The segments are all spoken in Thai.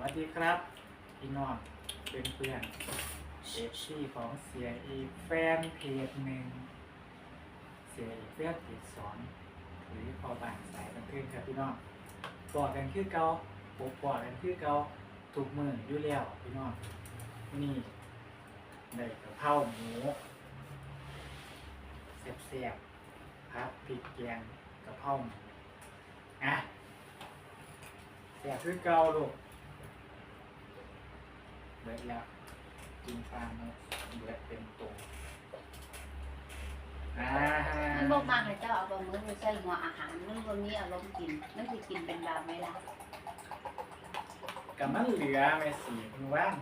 วัสดีครับ พี่น้องเพื่อนเพื่อนเอฟซีของเสียอีแฟนเพจหนึ่งเสียอีกแฟนเพจสอนหรือพอบานสายบันเทิงครับพี่น้องบอกกันคือเกาปกบอกกันคือเกาถูกมืออยู่แล้วพี่น้องนี่ได้กะเพราหมูแซ่บๆครับพริกแกงกระเพราหมูอะแซ่บคือเกาลูก เบิดแล้วกินปลาเมื่อเบิดเป็นตัวอ่ามันบอกมากเลยเจ้าเอาบะมือไปใส่หัวอาหารมันบนนี้อารมณ์กินมันคือกินเป็นบาปไหมล่ะกับมันเหลือแม่สีคุณว่าง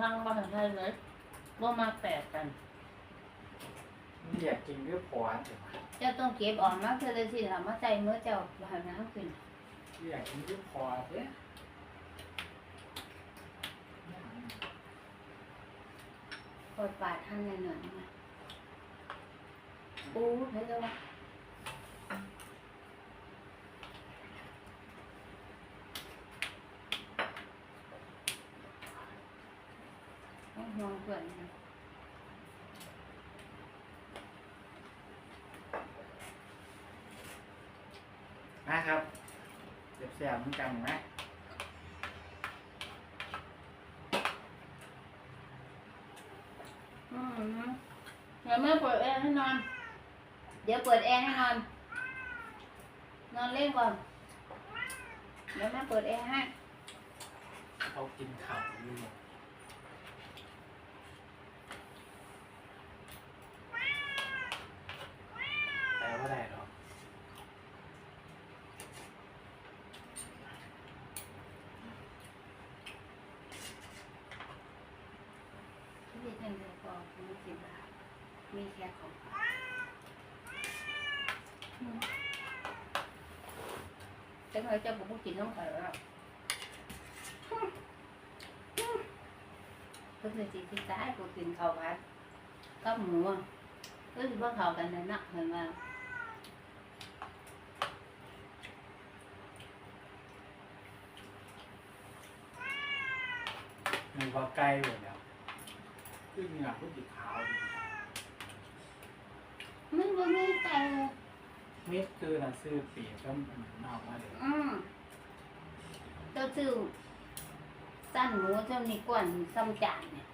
ทางบ้านไทยเลยว่ามาแปดกันมันอยากกินด้วยพรแต่ว่าเจ้าต้องเก็บออกมาเพื่อเลยสิทำมาใส่เมื่อเจ้าบาน้ำขึ้นอยากกินด้วยพรเนี่ย ปวดปาดท่านในเหนือยมาอู้เห็นแล้ววะต้องเพื่อนนะนะครับแซ่บๆเหมือนกันไหม อืม เดี๋ยวแม่เปิดแอร์ให้นอน เดี๋ยวเปิดแอร์ให้นอน นอนเล่นก่อน เดี๋ยวแม่เปิดแอร์ให้เขากินข้าวอยู่แต่ว่าได้หรอก ที่ท่านเดียวก็มีสิบบาทมีแค่ของฝากอืมจัง เลยเจ้าบอกว่ากินน้องไก่แล้วก็คือสิ่งที่ตายกูกินข้าวผัดกับหมูอะก็คือว่าเขากันนะนักเห็นไหมมันว่าใกล้หมดแล้วขึ้นเหงื่อขึ้นสีขาวดีมันก็ไม่แต่เม็ ดคือเราซื้อปีกก็มันนอกมาเลยอืมเจ้าซื้อสั้นหมูเจ้านี่ก้วนซ้ำจานเนี่ย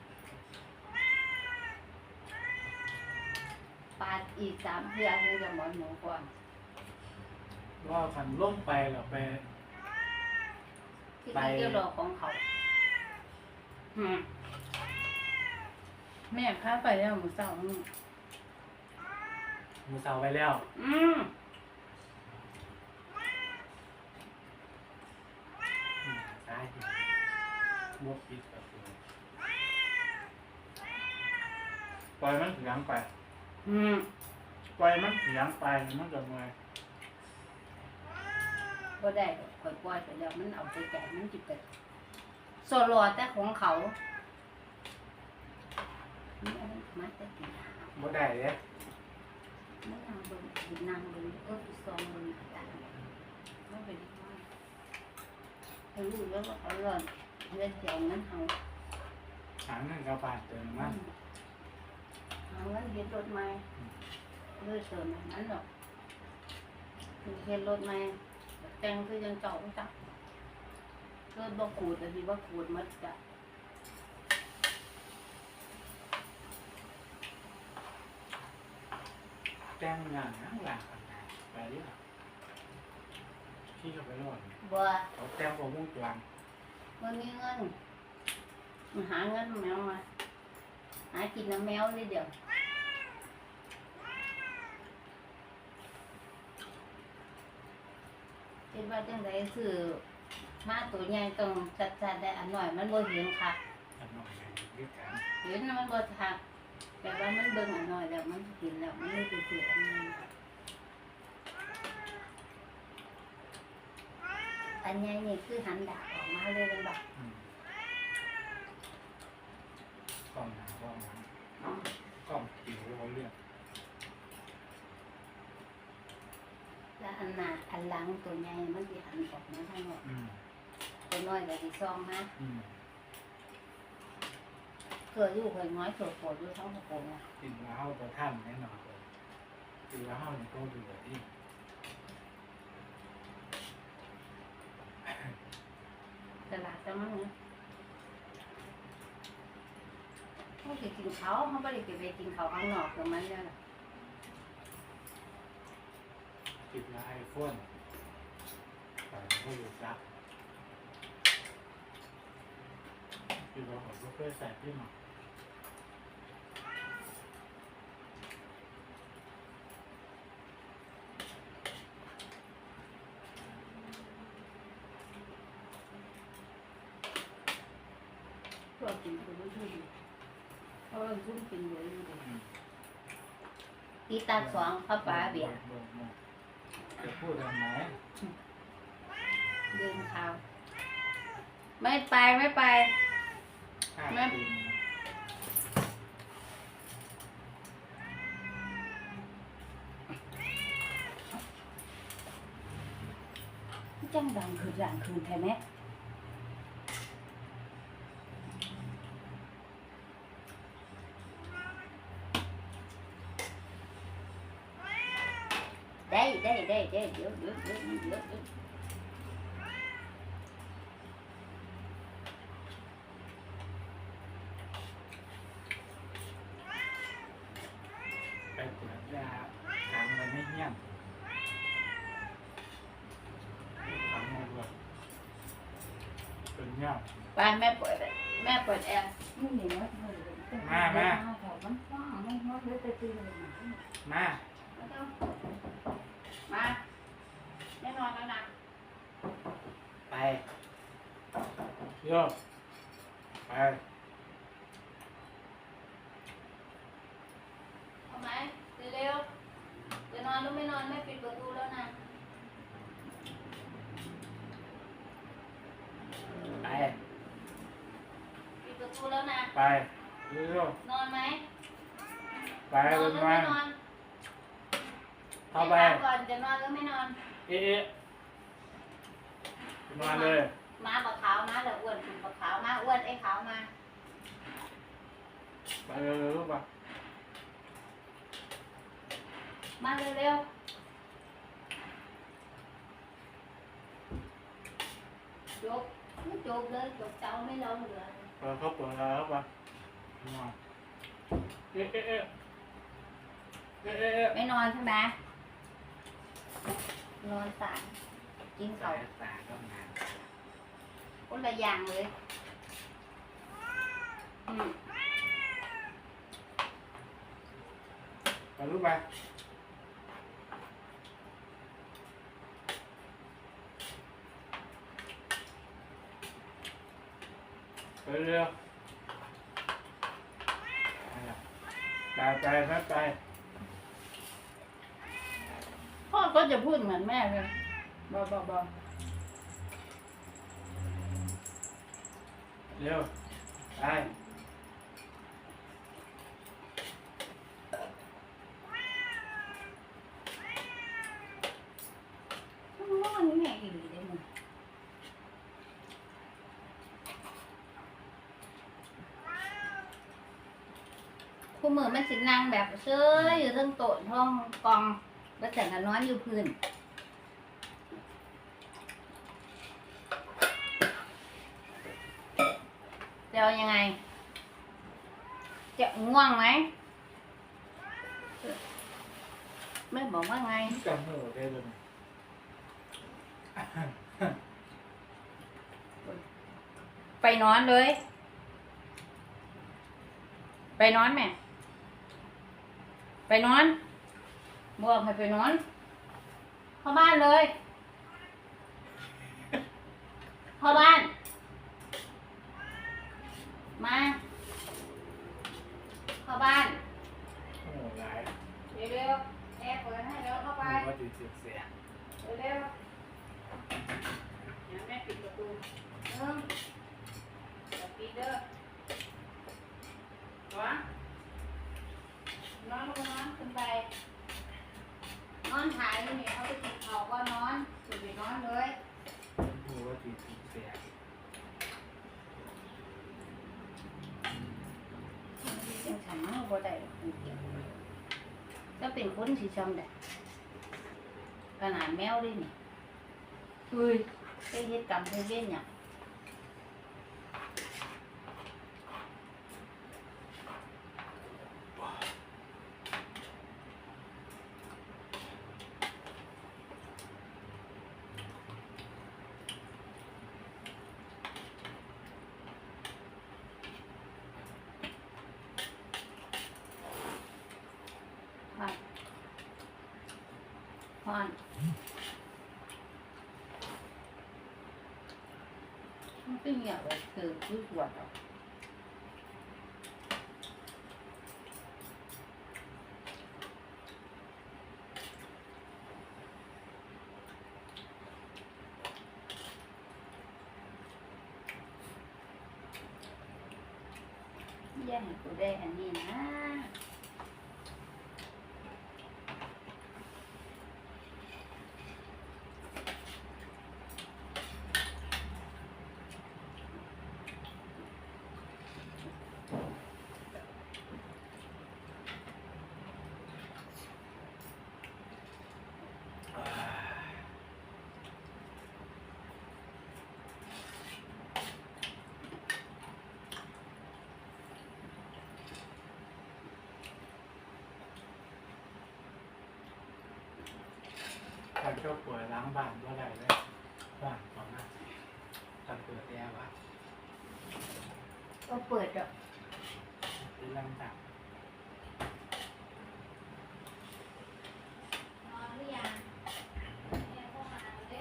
ปาดอีกสามเทือคือจะหมอนหมูก่อนว่าคันล่มไปเราไปที่ไปเป็นเกี่ยวดอกของเขาอืมแม่พาไปแล้วหมูสาวนี่มือเสาไปแล้ว อืมอืมซ้าย บวกปิดประตูปล่อยมันเสียงไป อืมปล่อยมันเสียงไปมันจะเมื่อยก็ได้ดอกข่อยปล่อยไปแล้วมันเอาไปแจกมันจิตเกิดโซโลแต่ของเขานี่อันนั้นมาแต่กินหาบ่ได้เลยไม่นางเบิ่งกินนางเบิ่งเอออีซองเบิ่งต่างไม่เป็นไรเขารู้แล้วว่าเขาเลิศ เงินเสียเงินเขาหางนั่นกระบาดเติมมันหาเงินเห็นรถใหม่เลือดเติมนั้นหรอกเห็นรถใหม่แต่งคือยังเก่าจักเลือดบ่ขูดแต่ที่ว่าขูดมัดจ้ะแจ้งงานนั่งหลังไปเรื่อยที่เขาไปรอดบ่เขาแต้มโปรโมทกลาง มันมีเงินหาเงินแมวมา หากินน้ำแมวเลยเดี๋ยวคิดว่าจังไดซื้อมาตัวใหญ่ต้องจัดๆได้อันหน่อยมันบ่เห็นค่ะอันหน่อยอย่างนี้กันเห็นมันบ่ทักแต่ว่ามันเบิ่งอันหน่อยแล้วมันกินแล้วมันเลยไปซื้ออันนี้ อันใหญ่นี่คือหันดาบออกมาเลยเป็นแบบอืมกล้องหนากล้องหลังกล้องผิวเขาเรียกแล้วอันหน้าอันหลังตัวใหญ่มันสิหันออกมาทางนอกอืมตัวน้อยแต่ที่ซองฮะอืมเคยอยู่เคยน้อยเคยปวดอยู่ท้องกระโปรงอะกินแล้วเฮาบ่ทันแน่นอนเลยกินแล้วเฮานี่ก็เบื่อที่ ตลาดจะมั้งเนี่ยเขาไปกินเขาเขาไม่ได้ไปกินเขาข้างนอกแต่มันเนี่ยแหละกินแล้วไอโฟนแต่ไม่รู้จักกินแล้วผมก็เคยใส่ที่หมา ก็กินไปด้วยที่เขาเริ่มคุ้นกินเลยอยู่ดีอืมตีตาสองเข้าปลาเบียร์จะพูดทำไมเดินข่าวไม่ไปไม่ไปข้าแม่กินจังดังคือดังคืนแท้ไหมได้ได้ได้ได้เดี๋ยวเดี๋ยวเดี๋ยวเดี๋ยวเดี๋ยว ไปตรวจยาขังไว้ไม่เงียบขังไว้ด้วยเป็นเงียบ ไปแม่เปิดแม่เปิดแอร์ มามา มันว่างมันว่างเลยแต่ตีเลย มา มาแน่นอนแล้วนะ ไปโยกไปเอาไหมเร็วๆจะนอนหรือไม่นอนแม่ปิดประตูแล้วนะไปปิดประตูแล้วนะไปโยกนอนไหมไปนลอนงหรือมาไม่นอน เข้าไปให้ถมก่อนจะนอนหรือไม่นอนเอ๊ะนอนเลย มาบักขาวมาเดี๋ยวอ้วนคุณบักขาวมาอ้วนไอ้ขาวมาไปเลยลูกไปมาเร็วๆจบจบเลยจบเจ้าไม่ลงเหลือเปิดเขาเปิดแล้วไปนอนเอ๊ะเอ๊ะเอ๊ะเอ๊ะเอ๊ะเอ๊ะไม่นอนใช่ไหม นอนสายกินสาเขายตาก็งานคนละอย่างเลยอืมไปลูกไปไปเร็วไปไปไปไปพ่อ ก็จะพูดเหมือนแม่เลยบอบอบอเร็วไปนอนนี่แม่อีหลีได้มึงคู่มือมันสินั่งแบบเชยอยู่เทั้งโต๊ะห้องกอง แล้วแต่งกันนอนอยู่พื้นจะเอายังไง จะง่วงไหมแม่บอกว่าไงกันหัวได้เลยไปนอนเลย ไปนอนแม่ ไปนอน บอกให้ไปนอน เข้าบ้านเลย เข้าบ้าน มาเข้าบ้าน โอ้โหหลาย เร็วๆแอร์เปิดให้แล้วเข้าไป ว่าดีเสียเสีย เร็วๆเดี๋ยวแม่ปิดประตูหนึ่งเดี๋ยวปิดเด้อวะนอนลงนอนขึ้นไป นอนถ่ายอยู่นี่เขาไปกินข้าวก็นอนขึ้นไปนอนเลย โอ้ว่าดีเสีย บ่ได้จริงๆถ้าเป็นคนสิจำได้ขนาดแมวเลยนี่เฮ้ยไปเฮ็ดกรรมเฮ็ดเวรหยัง ผ่านผ่าน มันเป็นอย่างไรคือคือปวดอะอย่าให้กูได้อันนี้นะ ถ้า เจ้าป่วยล้างบ้านว่าไรเลยบ้านของน่าถ้าเปิดแอร์ว่ะก็เปิดอะเป็นลำดับ นอนหรือยังแม่เข้ามาเด้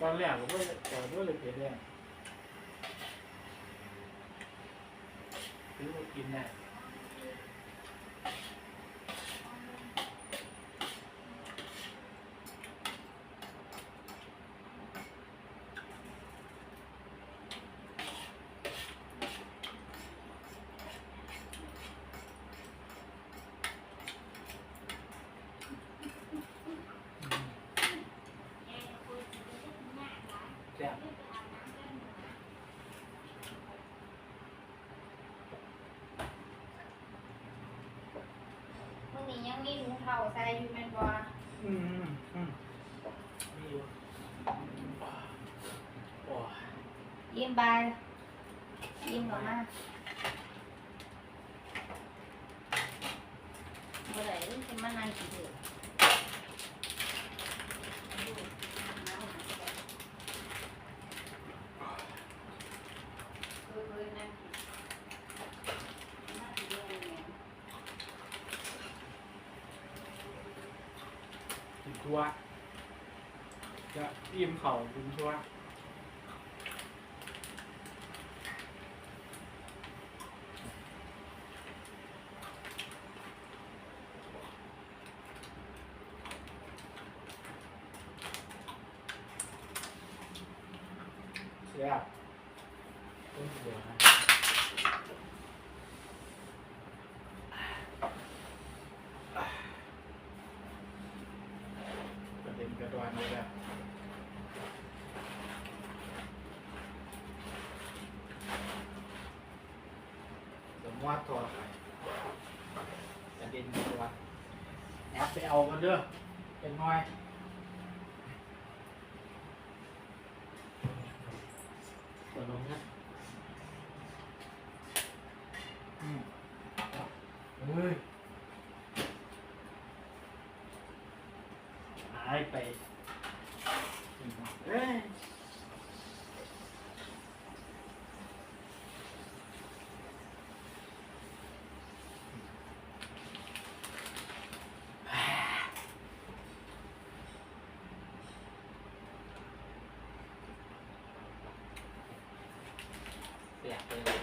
ตอนแรกผมก็ต่อด้วยเลยเปลี่ยนแรงซื้อมากินแน่ ยังมีถุงเท้าใส่อยู่แม่นบ่อืมอืมนี่อยู่โอ้ยยิ้มบายยิ้มออกมาบ่ได้สิมานั่งกินเถอะเออๆนั่งกินนั่งกินเรื่องนี้ ชัวจะอิ่มเข่าบุญชัวแซ่บต้นเดือดกระเด็นกระดอนเลยแบบสม วัดตัวใครกระเด็นวัดแอบไปเอากันเด้อเป็นน้อยกดลงนะอืมเฮ้ย หายไปเอ้ยเสียไปเลย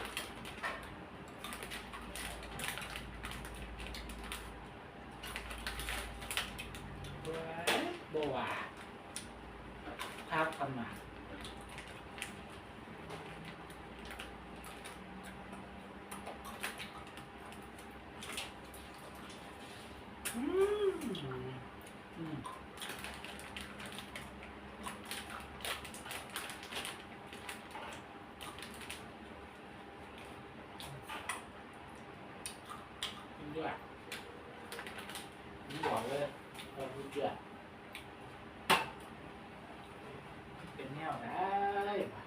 เว้ยบ่หวาน ด้วยผมบอกเลยเราพูดเยอะเป็นแนวได้ว่ะ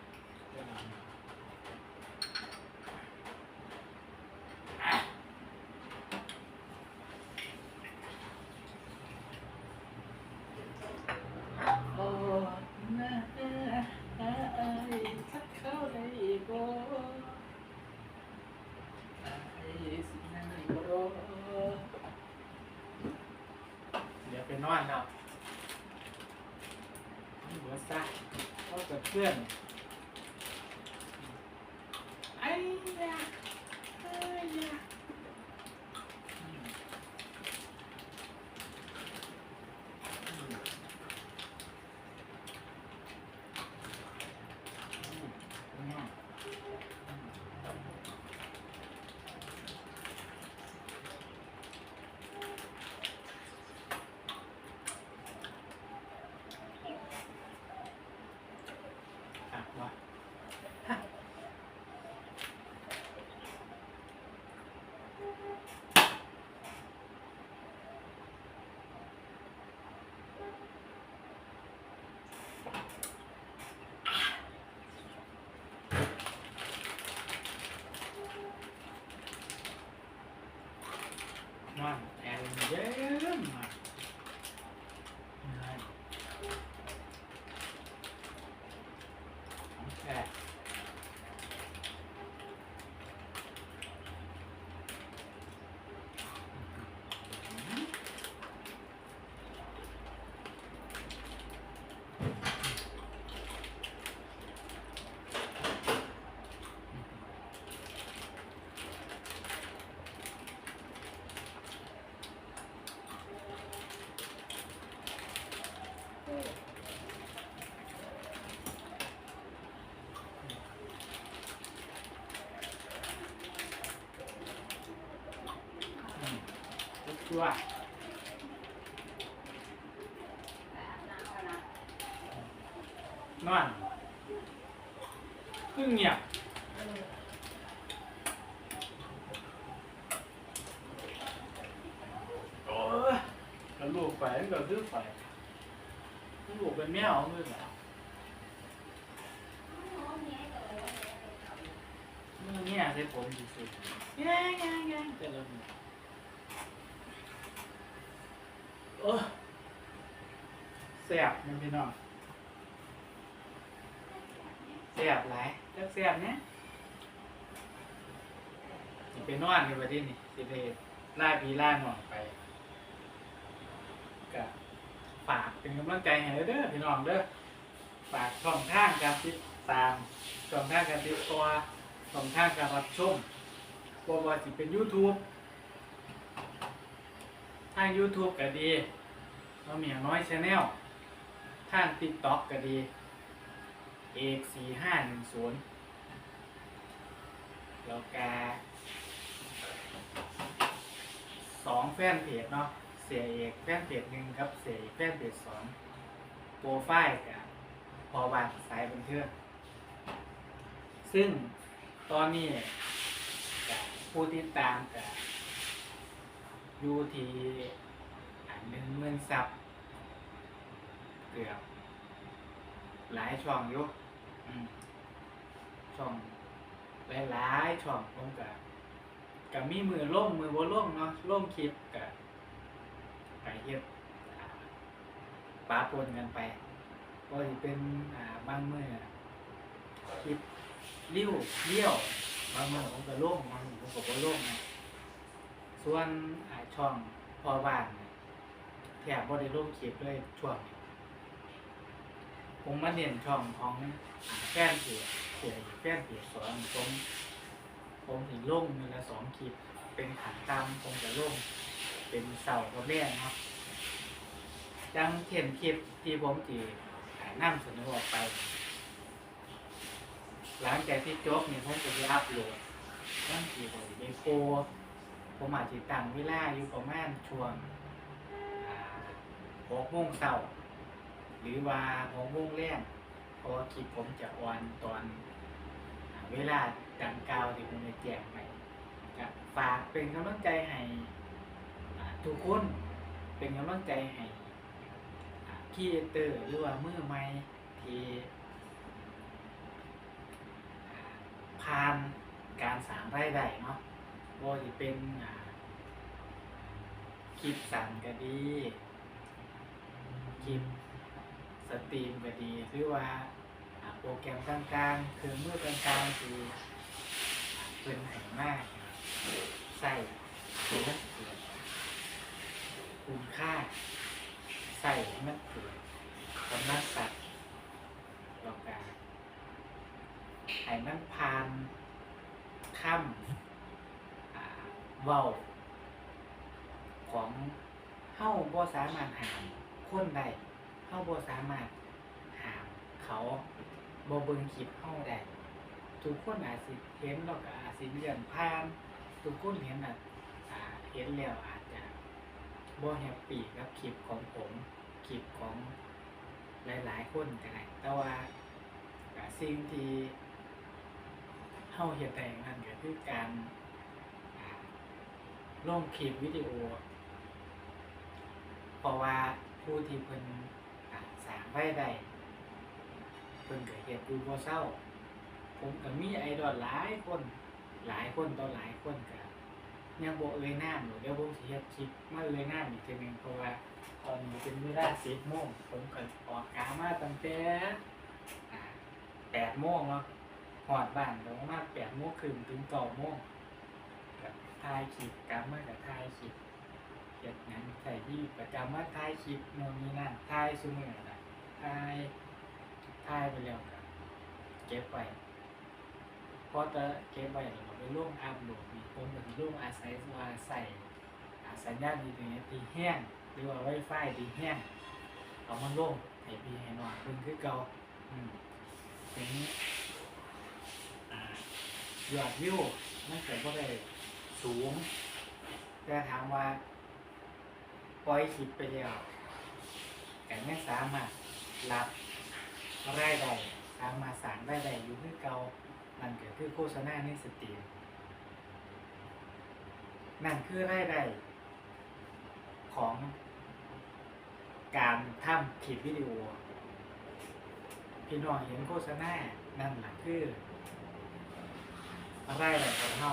เรื่องนี้อะโอ้นะเอ้ยเอ้ยสักเข้าได้บ่ไอ้สินั่นบ่เดี๋ยวไปนอนแล้วนี่หัวซะ เขากับเพื่อนไอ้ยาไอ้ยาอืมอืมอืมอืม อะว่ามัน แอนเยิ้มมานั่นของแท้ อืม ทุกตัวนอนคือเงียบโอ้ยกระลูกไปก็คือไปกระลูกเป็นแมวมือเหรอมือเนี่ยใส่ผมดีสุดแง่แง่แง่แต่ละมือ โอ้ยแสบมันพี่น้องเสียบหลายจักเสียบเนี่ยสิไปนอนกันไปที่นี่สิไปล่าพีล่าหนอนไปก็ฝากเป็นกำลังใจให้เด้อพี่น้องเด้อฝากช่องทางการติดตามช่องทางการติดตัวช่องทางการรับชมบ่ว่าสิเป็น YouTube าง YouTube ก็ดีเราเมียน้อยชาแนลทาง TikTok ก็ดีเอกสี่ห้าหนึ่งศูนย์แล้วก็สองแฟนเพจเนาะเสียเอกแฟนเพจหนึ่งครับเสียแฟนเพจสองโปรไฟล์กับพอบานสายบันเทิงซึ่งตอนนี้ผู้ติดตามกับ อยู่ที่หนึ่งหมื่นซับเกือบ หลายช่องอยู่ช่องหลายๆช่องผมกับกับมีมือล่มมือบ่ล่มเนาะล่มคลิปกับไปเฮ็ดอ่าปาปนกันไปก็สิเป็นอ่าบางมือคลิปริ้วเลี้ยวบางมือผมก็ล่มบางมือผมก็บ่ล่มนะ ส่วนอาช่องพอบ้านเนี่ยแทบบ่ได้ล่มคลิปเลยช่วงนี้ผมมาเด่นช่องของแฟนเพจเพจแฟนเพจสอนผมผมถึงลงมือละสองคลิปเป็นขันตามผมจะลงเป็นเสากับแม่เนาะจังเขียนคลิปที่ผมจีนำเสนอออกไป หลังจากที่จบเนี่ยผมจะไปอัพโหลดตั้งกี่ผมไปโพสต์ ผมอาจจะตั้งเวลาอยู่ประมาณช่วงหกโมงเช้าหรือว่าหกโมงแรกเพราะว่าคลิปผมจะออนตอนเวลาดังกล่าวที่ผมได้แจ้งไปฝากเป็นกำลังใจให้ทุกคนเป็นกำลังใจให้คีเตอร์หรือว่ามือใหม่ที่ผ่านการสร้างรายได้เนาะ ว่าจะเป็นอ่าคลิปสั่นก็ดีคลิปสตรีมก็ดี หรือว่าโปรแกรมต่างๆเครื่องมือต่างๆที่อ่าเป็นแห่งมากใส่เป็นนักเกิดคุณค่าใส่ให้มันเกิดกำลังสัตว์แล้วก็ให้มันผ่านค่ำ เว้า ของเฮ้าบ่สามารถหามคนได้เฮ้าบ่สามารถหามเขาบ่เบิ่งคลิปเฮ้าได้ทุกคนอาจสิเห็นแล้วก็อาจสิเลื่อนผ่านทุกคนเห็นน่ะเห็นแล้วอาจจะบ่แฮปปี้กับคลิปของผมคลิปของหลาย ๆ คนก็ได้แต่ว่าสิ่งที่เฮาเฮ็ดได้นั่นก็คือการ ลงคลิปวิดีโอ เพราะว่าผู้ที่เพิ่นอ่าสร้างรายได้เพิ่นก็เฮ็ดอยู่บ่เศร้า ผมก็มีไอดอลหลายคน หลายคนต่อหลายคนก็ยังบ่เอ่ยนามอยู่เดี๋ยวผมสิเฮ็ดคลิปมาเอ่ยนามอีกทีหนึงเพราะว่าตอนนี้เป็นเวลา10โมงผมก็ออกกามาตั้งแต่อ่า8โมงเนาะฮอดบ้านก็ประมาณ8โมงครึ่งถึง9โมง ก็ถ่ายคลิปกลับมาก็ถ่ายคลิปเก็บงานใส่ที่ประจำว่าถ่ายคลิปโน่นนี่นั่นถ่ายซุมือนะถ่ายถ่ายไปแล้วก็เก็บไว้พอจะเก็บไว้แล้วก็ไปลงอัพโหลดนี่ผมก็สิลงอาศัยว่าใส่อาสัญญาณอินเทอร์เน็ตที่แห้งหรือว่าไวไฟที่แห้งเอามาลงให้พี่ให้น้องเพิ่นคือเก่าอืมถึงอ่ายอดวิวมันเกิดบ่ได้ สูง แต่ถามว่าปล่อยคลิปไปแล้วแต่ไม่สามารถรับรายได้สามารถสร้างรายได้อยู่คือเก่านั่นก็คือโฆษณาในสตรีมนั่นคือรายได้ของการทำคลิปวิดีโอพี่น้องเห็นโฆษณานั่นแหละคือรายได้ของเฮา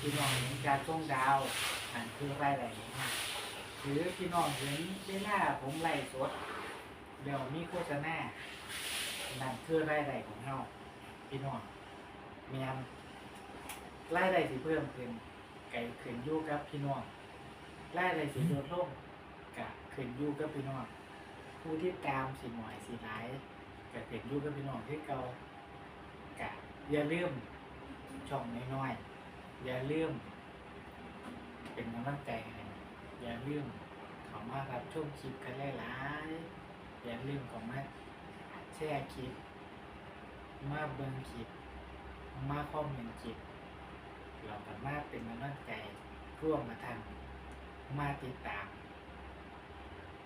พี่น้องเห็นการส่งดาวนั่นคือรายได้ของเฮาหรือพี่น้องเห็นเวลาผมไล่สดเดี๋ยวมีโฆษณานั่นคือรายได้ของเฮาพี่น้องเมียนรายได้สิเพิ่มขึ้นไก่ขึ้นอยู่กับพี่น้องรายได้สิลดลงกะขึ้นอยู่กับพี่น้องผู้ที่ตามสิหน่อยสิหลายกะขึ้นอยู่กับพี่น้องที่เก่ากะอย่าลืมช่องน้อยๆ อย่าลืมเป็นกำลังใจให้อย่าลืมเขามารับชมคลิปกันหลายๆอย่าลืมเขามาแชร์คลิป มาเบิ่งคลิป มาคอมเมนต์คลิปเราสามารถเป็นกำลังใจร่วมมาทำมาติดตาม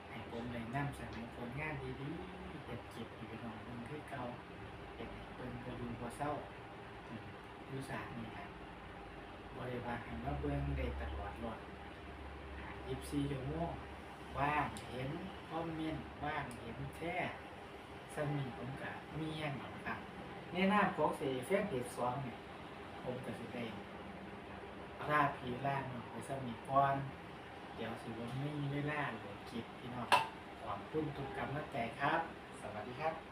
ให้ผมเลยนำเสนอผลงานดีๆเห็ดคลิปอยู่พี่องเบิ่งคือเก่าเห็ดให้เบิ่งกระดูกบ่เศร้าอยู่สานนี่ครับ บริวารให้มาเบิ่งได้ตลอดรอดยิบซีชั่วโมงว่างเห็นคอมเมนต์ว่างเห็นแช่สมีผมกับมีแห้งหนังครับในหน้าของเสียเฟซเพจสองเนี่ยผมก็สิได้ราพีล่างไปสมีก่อน เดี๋ยวสิวันไม่มีเวลาเหลือกิจพี่น้องขอบคุณทุกกำลังใจครับ สวัสดีครับ